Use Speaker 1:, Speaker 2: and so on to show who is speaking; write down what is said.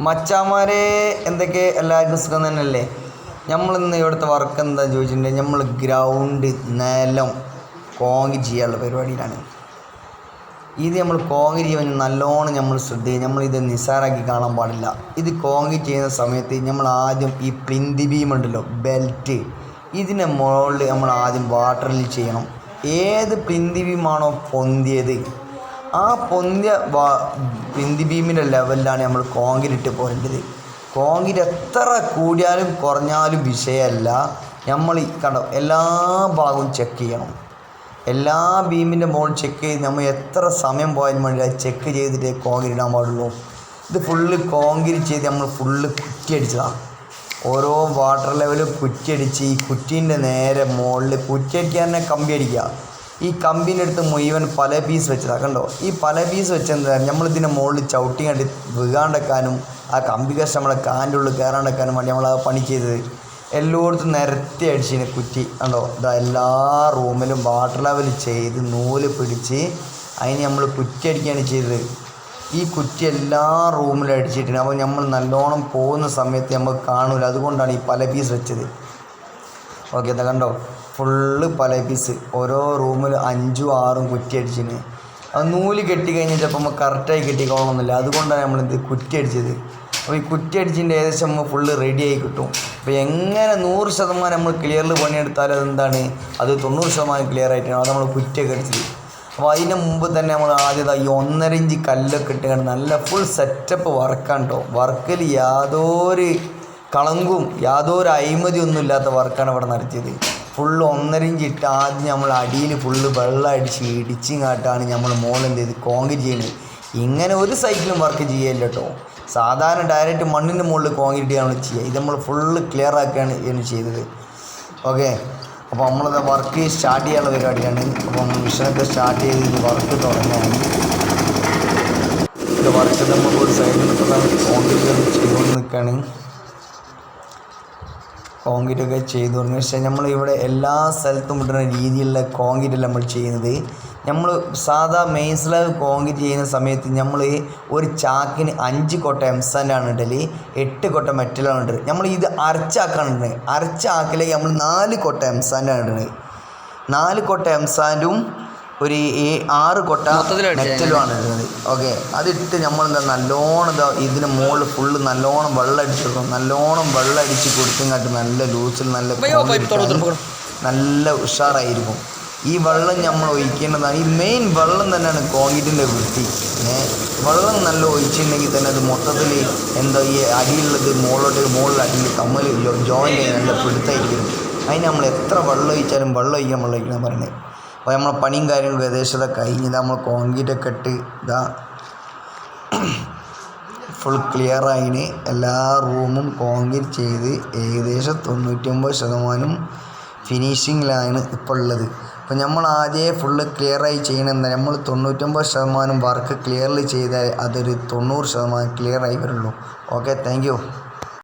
Speaker 1: മച്ചാമാരെ എന്തൊക്കെ എല്ലാവർക്കും സുഖം തന്നെയല്ലേ? നമ്മളിന്ന് ഇവിടുത്തെ വർക്ക് എന്താ ചോദിച്ചിട്ടുണ്ടെങ്കിൽ നമ്മൾ ഗ്രൗണ്ട് നിലം കോങ്ങി ചെയ്യാനുള്ള പരിപാടിയിലാണ്. ഇത് നമ്മൾ കോങ്ങി ചെയ്യാൻ നല്ലോണം നമ്മൾ ശ്രദ്ധിക്കുക നമ്മളിത് നിസ്സാരാക്കി കാണാൻ പാടില്ല. ഇത് കോങ്ങി ചെയ്യുന്ന സമയത്ത് നമ്മൾ ആദ്യം ഈ പ്ലിന്തി ഭീമുണ്ടല്ലോ ബെൽറ്റ് ഇതിന്റെ മുകളിൽ നമ്മൾ ആദ്യം വാട്ടറിൽ ചെയ്യണം. ഏത് പ്ലിന്തി ബീമാണോ പൊന്തിയത് ആ പൊന്തിയ വാ പിന്തി ബീമിന്റെ ലെവലിലാണ് നമ്മൾ കോൺക്രീറ്റ് പോരേണ്ടത്. കോൺക്രീറ്റ് എത്ര കൂടിയാലും കുറഞ്ഞാലും വിഷയമല്ല. നമ്മൾ കണ്ടോ എല്ലാ ഭാഗവും ചെക്ക് ചെയ്യണം. എല്ലാ ബീമിന്റെ മോൾ ചെക്ക് ചെയ്ത് നമ്മൾ എത്ര സമയം പോയാലും വേണ്ടി ചെക്ക് ചെയ്തിട്ട് കോൺക്രീറ്റ് ഇടാൻ പാടുള്ളൂ. ഇത് ഫുള്ള് കോൺക്രീറ്റ് ചെയ്ത് നമ്മൾ ഫുള്ള് കുറ്റിയടിച്ചതാണ് ഓരോ വാട്ടർ ലെവലും കുറ്റിയടിച്ച് ഈ കുറ്റീന്റെ നേരെ മുകളിൽ കുറ്റിയടിക്കാൻ തന്നെ കമ്പി അടിക്കുക. ഈ കമ്പീന്റെ അടുത്ത് മുഴുവൻ പല പീസ് വെച്ചതാണ് കണ്ടോ? ഈ പല പീസ് വെച്ചെന്താ? നമ്മളിതിന്റെ മുകളിൽ ചവിട്ടി കണ്ടി വീകാണ്ടെക്കാനും ആ കമ്പി കഷ്ണം നമ്മളെ കാന്റെ ഉള്ളിൽ കയറാണ്ടെക്കാനും വേണ്ടി നമ്മൾ ആ പണി ചെയ്തത്. എല്ലായിടത്തും നിരത്തി അടിച്ചതിന് കുറ്റി. കണ്ടോ? ഇതാ എല്ലാ റൂമിലും വാട്ടർ ലെവൽ ചെയ്ത് നൂൽ പിടിച്ച് അതിന് നമ്മൾ കുറ്റി അടിക്കുകയാണ് ചെയ്തത്. ഈ കുറ്റി എല്ലാ റൂമിലും അടിച്ചിട്ടുണ്ട്. അപ്പോൾ നമ്മൾ നല്ലോണം പോകുന്ന സമയത്ത് നമുക്ക് കാണില്ല അതുകൊണ്ടാണ് ഈ പല പീസ് വെച്ചത്. ഓക്കെ എന്താ കണ്ടോ? ഫുള്ള് പല പീസ്. ഓരോ റൂമിൽ അഞ്ചും ആറും കുറ്റി അടിച്ചിന് അത് നൂൽ കെട്ടി ചിലപ്പോൾ നമുക്ക് കറക്റ്റായി കെട്ടിക്കോളണമെന്നില്ല അതുകൊണ്ടാണ് നമ്മളിത് കുറ്റി അടിച്ചത് അപ്പോൾ ഈ കുറ്റി അടിച്ചിന്റെ ഏകദേശം നമ്മൾ ഫുള്ള് റെഡി ആയി കിട്ടും. അപ്പോൾ എങ്ങനെ നൂറ് ശതമാനം നമ്മൾ ക്ലിയറിൽ പണിയെടുത്താലും അതെന്താണ്? അത് തൊണ്ണൂറ് ശതമാനം ക്ലിയർ ആയിട്ടാണ്. അത് നമ്മൾ കുറ്റിയൊക്കെ അടിച്ചത്. അപ്പോൾ അതിന് മുമ്പ് തന്നെ നമ്മൾ ആദ്യം ഈ ഒന്നര ഇഞ്ച് കല്ലൊക്കെ ഇട്ടുകൊണ്ട് നല്ല ഫുൾ സെറ്റപ്പ് വർക്കാണ് കേട്ടോ വർക്കിൽ യാതൊരു കളങ്കും യാതൊരു അഴിമതിയൊന്നും ഇല്ലാത്ത വർക്കാണ് ഇവിടെ നടത്തിയത്. ഫുള്ള് ഒന്നര ഇഞ്ച് ഇട്ട് ആദ്യം നമ്മൾ അടിയിൽ ഫുള്ള് വെള്ളം അടിച്ച് ഇടിച്ചിങ്ങാട്ടാണ് നമ്മൾ മോളെന്ത് ചെയ്ത് കോൺക്രീറ്റ് ചെയ്യുന്നത് ഇങ്ങനെ ഒരു സൈക്കിളും വർക്ക് ചെയ്യല്ല കേട്ടോ സാധാരണ ഡയറക്റ്റ് മണ്ണിന്റെ മുകളിൽ കോൺക്രീറ്റ് ചെയ്യാണ് ചെയ്യുക ഇത് നമ്മൾ ഫുള്ള് ക്ലിയർ ആക്കുകയാണ് ഇതിന് ചെയ്തത്. ഓക്കെ അപ്പോൾ നമ്മളത് വർക്ക് സ്റ്റാർട്ട് ചെയ്യാനുള്ള പരിപാടിയാണ് അപ്പം മിഷനൊക്കെ സ്റ്റാർട്ട് ചെയ്ത് വർക്ക് തുടങ്ങുകയാണ്. ഇത് വർക്ക് നമ്മൾ ഒരു സൈഡിൽ നിന്ന് കോൺക്രീറ്റ് ചെയ്തുകൊണ്ട് നിൽക്കുകയാണ്. കോൺക്രീറ്റ് ഒക്കെ ചെയ്തു തുടങ്ങി. പക്ഷേ നമ്മൾ ഇവിടെ എല്ലാ സ്ഥലത്തും ഇടുന്ന രീതിയിലുള്ള കോൺക്രീറ്റ് നമ്മൾ ചെയ്യുന്നത്. നമ്മൾ സാധാ മെയിൻ സ്ലാബ് കോൺക്രീറ്റ് ചെയ്യുന്ന സമയത്ത് നമ്മൾ ഒരു ചാക്കിന് അഞ്ച് കൊട്ട എംസാന്റാണ് ഇടൽ എട്ട് കൊട്ട മെറ്റലാണ് ഇടൽ നമ്മൾ ഇത് അരച്ചാക്കാണ് ഇടുന്നത് അരച്ചാക്കിലേക്ക് നമ്മൾ നാല് കൊട്ട എംസാന്റാണ് ഇടുന്നത്. നാല് കൊട്ട എംസാൻഡും ഒരു ഈ ആറ് കൊട്ട നെറ്റിലുമാണ് ഇടുന്നത് ഓക്കെ. അതിട്ട് നമ്മൾ എന്താ നല്ലോണം ഇതാ ഇതിന് മുകളിൽ ഫുള്ള് നല്ലോണം വെള്ളം അടിച്ചു കൊടുക്കും നല്ലോണം വെള്ളം അടിച്ച് കൊടുത്തങ്ങാട്ട് നല്ല ലൂസിൽ നല്ല നല്ല ഉഷാറായിരിക്കും. ഈ വെള്ളം നമ്മൾ ഒഴിക്കേണ്ടതാണ്. ഈ മെയിൻ വെള്ളം തന്നെയാണ് കോൺക്രീറ്റിന്റെ വൃത്തി. വെള്ളം നല്ല ഒഴിച്ചിട്ടുണ്ടെങ്കിൽ തന്നെ അത് മൊത്തത്തിൽ എന്താ ഈ അടിയുള്ളത് മുകളിലോട്ട് മുകളിൽ അടിയിൽ കമ്മൽ ജോയിന്റ് നല്ല പിടുത്തായിരിക്കും. അതിന് നമ്മൾ എത്ര വെള്ളം ഒഴിച്ചാലും വെള്ളം ഒഴിക്കാൻ വെള്ളം ഒഴിക്കണം പറയുന്നത് അപ്പോൾ നമ്മളെ പണിയും കാര്യങ്ങളും ഏകദേശം കഴിഞ്ഞ് ഇതാ നമ്മൾ കോൺക്രീറ്റ് ഒക്കെ ഇട്ട് ഇതാ ഫുൾ ക്ലിയർ ആയിന്. എല്ലാ റൂമും കോൺക്രീറ്റ് ചെയ്ത് ഏകദേശം തൊണ്ണൂറ്റൊമ്പത് ശതമാനം ഫിനിഷിങ്ങിലാണ് ഇപ്പോൾ ഉള്ളത്. അപ്പോൾ നമ്മൾ ആദ്യമേ ഫുള്ള് ക്ലിയറായി ചെയ്യണമെന്ന് നമ്മൾ തൊണ്ണൂറ്റൊമ്പത് ശതമാനം വർക്ക് ക്ലിയർലി ചെയ്താൽ അതൊരു തൊണ്ണൂറ് ശതമാനം ക്ലിയറായി വരുള്ളൂ. Okay thank